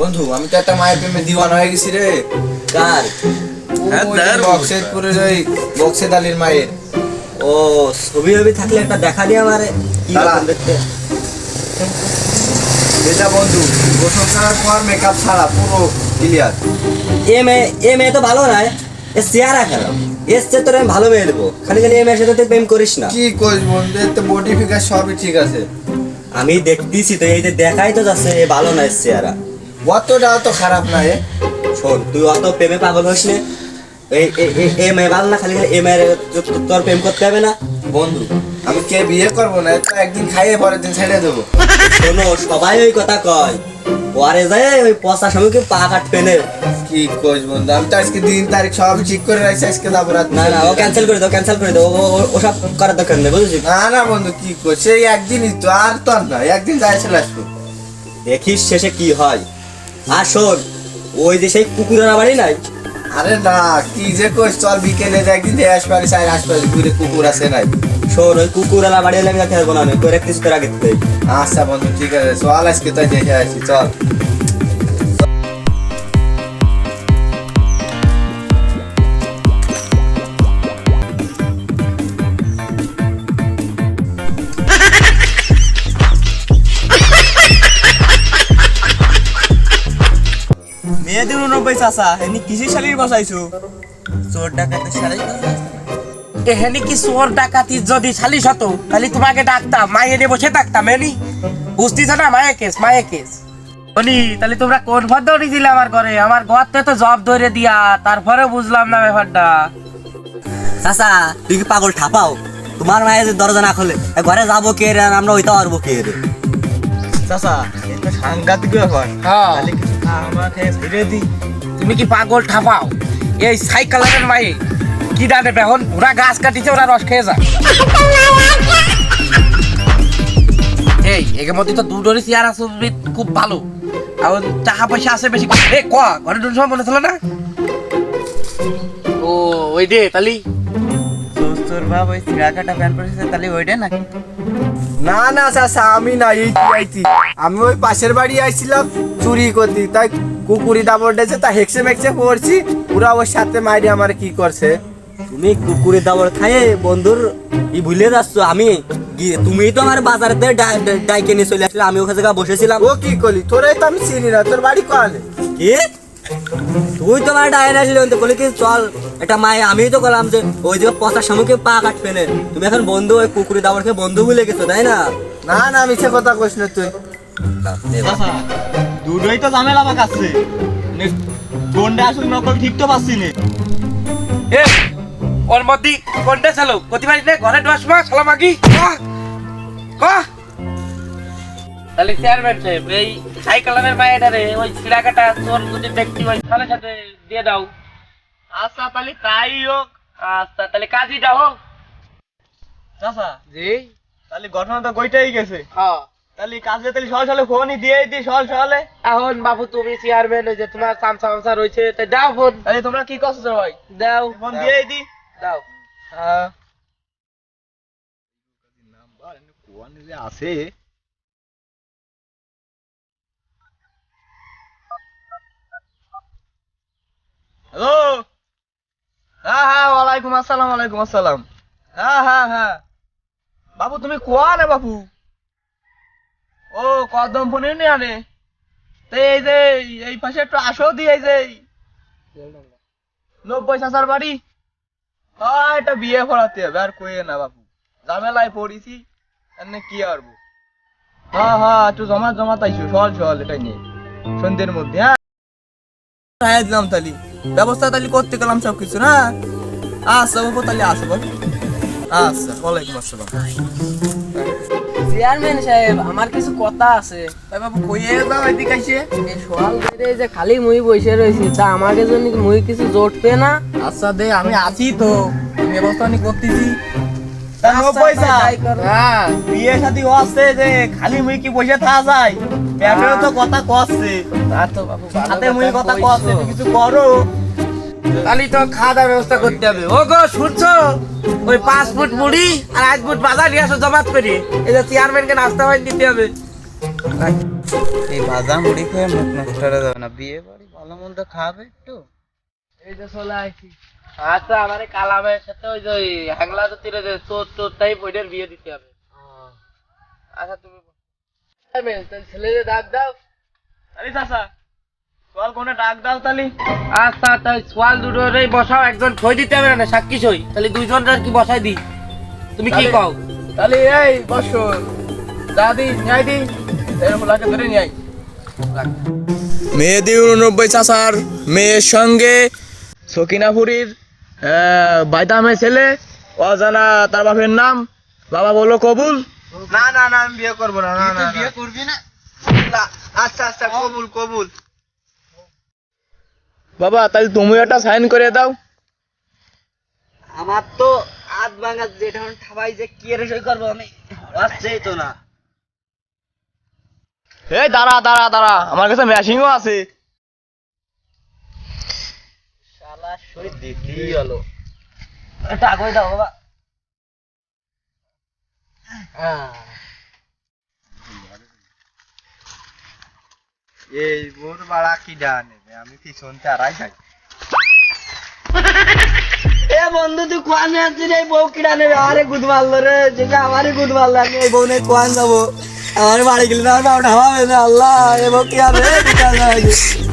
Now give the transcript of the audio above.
বন্ধু আমি তো একটা মায়ের প্রেমে দিওয়ানা হয়ে গেছি রে। কার হ্যাঁ, ওই আলীর মায়ের। ও ছবি ছবি থাকলে একটা দেখা দিয়ে আমারে। কি দেখতে যেটা বন্ধু গোসল করার পর মেকআপ ছাড়া পুরো ক্লিয়ার এ মেয়ে এ মেয়ে তো ভালো নয়। এ চেহারা খারাপ। এসছে তোর আমি ভালো মেয়ে দেবো। খালি খালি এ মেয়ের সাথে তুই প্রেম করিস না। কি করিস বন্ধু এর তো সবই ঠিক আছে। আমি দেখতেছি তো এই যে দেখাই তো যাচ্ছে এ ভালো নয় চেহারা। অতটাও তো খারাপ না এ শোন তুই অত প্রেমে পাগল হোস নে। এই এ- মেয়ে ভালো না খালি এ মেয়ের তোর প্রেম করতে হবে না। বন্ধু আমি কে বিয়ে করব না তো একদিন খাইয়ে পরের দিন ছেড়ে দেবো। শোনো সবাই ওই কথা কয়। পরে যায় ওই পচা সময়কে পা কাট পেনে কি করিস বন্ধু আমি তো আজকে দিন তারিখ সব ঠিক করে রাখছি আজকে যাব রাত না না ও ক্যান্সেল করে দাও ক্যান্সেল করে দাও ও- ওসব করার দরকার নেই বুঝেছি না না বন্ধু কি করছে এই একদিনই তো আর তো না একদিন যাই চলে আসব। দেখিস শেষে কি হয়। আর শোন ওই দেশে সেই কুকুরের বাড়ি নাই? আরে না কি যে কইস চল বিকেলে যে একদিন দিয়ে সাইড আসপারি ঘুরে কুকুর আছে নাই। শোন ওই কুকুর আনা বাড়ি হলে আমি খেলব না আমি তোর একটু তোর আগে। আচ্ছা বন্ধু ঠিক আছে চল আজকে তাই দেখে আসি চল। চাষা এমনি কিসের শালির বসাইছো চোর ডাকাতে শালির এখানে কি চোর ডাকাতি যদি হতো তাহলে তোমাকে ডাকতাম মায়ে নিয়ে বসে থাকতাম এনি বুঝতেছ না মায়ে কেস মায়ে কেস বলি তাহলে তোমরা কোন ভর দৌড়ি দিলে আমার ঘরে? আমার ঘর তো জব ধরে দিয়া তারপরে বুঝলাম না ব্যাপারটা। চাষা তুই কি পাগল ঠাপাও? তোমার মায়ের যে দরজা না খোলে ঘরে যাব কে রে আমরা ওইটা পারব কে রে? চাচা এটা সাংঘাতিক ব্যাপার। হ্যাঁ। তাহলে কিছু আমাকে ছেড়ে দি? তুমি কি পাগল ঠাপাও এই সাইকেলের মায়ে কি ডানে বেহন? ওরা গাছ কাটিছে ওরা রস খেয়ে যায়। এই এর মধ্যে তো দুটোরই চেয়ার আছে খুব ভালো। আর টাকা পয়সা আছে বেশি। এ ক? ঘরে ঢুন সময় মনে ছিল না? ও ওই দে তালি। তোর বাবা ওই চিরাকাটা প্যান্ট পরেছে তাহলে ওইটা নাকি? না না চাচা আমি না এই আইছি। আমি ওই পাশের বাড়ি আইছিলাম চুরি করতে তাই কুকুরি দাবর ডেছে তা হেক্সে মেক্সে পড়ছি। পুরা ওর সাথে মাইরি আমার কি করছে? তুমি কুকুরের দাবর খাইয়ে বন্ধুর ই ভুলে যাচ্ছ আমি গিয়ে- তুমি তো আমার বাজারেতে ডাইকে নিয়ে চলে আসলে আমি ওখানে বসেছিলাম। ও কি করলি তোরাই তো আমি চিনি না তোর বাড়ি কনে কি? তুই তো আমার ডাইনে আসলে তো বলি কি চল এটা মায়ে আমি তো করলাম যে ওই জায়গায় পচার সামুকে পা কাট না? তুমি এখন বন্ধু ওই কুকুরের দাবর খেয়ে বন্ধু ভুলে গেছো তাই না? না না আমি সে কথা কইস না তুই। দুটোই তো ঝামেলা কাছে কোনটা আসলে নকল ঠিক তো পাচ্ছি না। এ ওর মধ্যে কোনটা চালো। কতি পারিস না ঘরে দশ মাস সালাম আগি তাহলে চেয়ারম্যান সাহেব এই সাইকেলের মায়ের রে ওই ছিড়া কাটা তোর যদি দেখতে ওই সাথে সাথে দিয়ে দাও। আচ্ছা তাহলে তাই হোক। আচ্ছা তাহলে কাজই দাও। চাচা জি তাহলে ঘটনা তো গইটাই গেছে। হ্যাঁ। তাহলে কাজে তাহলে সকাল সকালে ফোনই দিয়ে দি সকাল সকালে। এখন বাবু তুমি চেয়ারম্যান ওই যে তোমার চামচা মামচা রয়েছে তাই দাও ফোন তাহলে তোমরা কি করছ ভাই দাও ফোন দিয়ে দি দাও। হ্যাঁ। আছে হ্যালো হ্যাঁ হ্যাঁ ওয়ালাইকুম আসসালাম ওয়ালাইকুম আসসালাম। হ্যাঁ হ্যাঁ হ্যাঁ। বাবু তুমি কোয়া না বাবু? ও, কদম ফোনে নি আনে। তো এই যে, এই পাশে একটু আসো দি, এই যে। নব্বই চাচার বাড়ি। হ্যাঁ এটা বিয়ে করাতে হবে, আর কইয়ে না বাবু ঝামেলায় পড়িছি এমনি কি আরবো হ্যাঁ হ্যাঁ একটু জমা জমা তাইছো, সল সল, এটাই নিয়ে। সন্ধ্যের মধ্যে হ্যাঁ। হ্যাঁ দিলাম তালি। ব্যবস্থা তালি করতে গেলাম সব কিছু না? আচ্ছা বাবু তাহলে আসো বাবু আচ্ছা ওয়ালাইকুম আসসালাম। চেয়ারম্যান সাহেব আমার কিছু কথা আছে। তাই বাবু কইয়ে যাও এদিকে আইসে এই সকাল ধরে যে খালি মুই বসে রয়েছি তা আমাকে জন্য মুই কিছু জোট পে না? আচ্ছা দে আমি আছি তো ব্যবস্থা আমি করতেছি। আচ্ছা। হ্যাঁ বিয়ে শাদী হচ্ছে যে খালি মুই কি বসে থাকা যায়? পেটেও তো কথা কচ্ছে। তা তো বাবু হাতে মুই কথা। কচ্ছে কিছু করো। তাহলে তো খাওয়া দাওয়ার ব্যবস্থা করতে হবে। ও গো শুনছো? ওই পাঁচ ফুট মুড়ি আর এক ফুট বাজার নিয়ে আসো জমাত করে। এই যে চেয়ারম্যানকে নাস্তা বানিয়ে দিতে হবে। এই ভাজা মুড়ি খেয়ে মুখ নষ্ট হয়ে যাবে না। বিয়ে বাড়ি ভালো মন্দ খাবে একটু। এই যে চলে আসি আচ্ছা আমার কালামের সাথে ওই যে হ্যাংলা তো তীরে যে চোর চোর টাইপ ওইটার বিয়ে দিতে হবে। আচ্ছা তুমি ছেলেদের ডাক দাও। আরে চাচা। চল কোনে ডাক দাও তালি। আচ্ছা তাই সোয়াল দুটোরই বসাও একজন ছই দিতে হবে না সাক্ষী তাহলে দুইজন আর কি বসাই দিই? তুমি কি তাহলে- কও? তাহলে এই বসো। দাদি ন্যায় দি এর ধরে নিয়ে আই মেহেদি উননব্বই চাচার মেয়ের সঙ্গে সকিনাপুরীর বাইদামের ছেলে অজানা তার বাপের নাম। বাবা বলো কবুল। না না না আমি বিয়ে করব না না না বিয়ে করবি না। আচ্ছা আচ্ছা কবুল কবুল। বাবা তাহলে তুমি একটা সাইন করে দাও। আমার তো হাত ভাঙা যেটা ঠাবাই যে কি এর সই করব আমি আসছেই তো না। এই দাঁড়া দাঁড়া দাঁড়া আমার কাছে মেশিনও আছে। শালা সই দিতেই হলো। টাকা দাও বাবা। এই বোর বাড়া কি নেবে যাই। এ বন্ধু, তুই কোয়ান আছিস এই বউ কিনা নেবে? আরে গুদ মারলো রে। যেটা আমারই গুদ মারলো, আমি এই বউ নিয়ে কোয়ান যাব? আমার বাড়ি গেলে আমার বাবা না। আল্লাহ, এ বউ কি হবে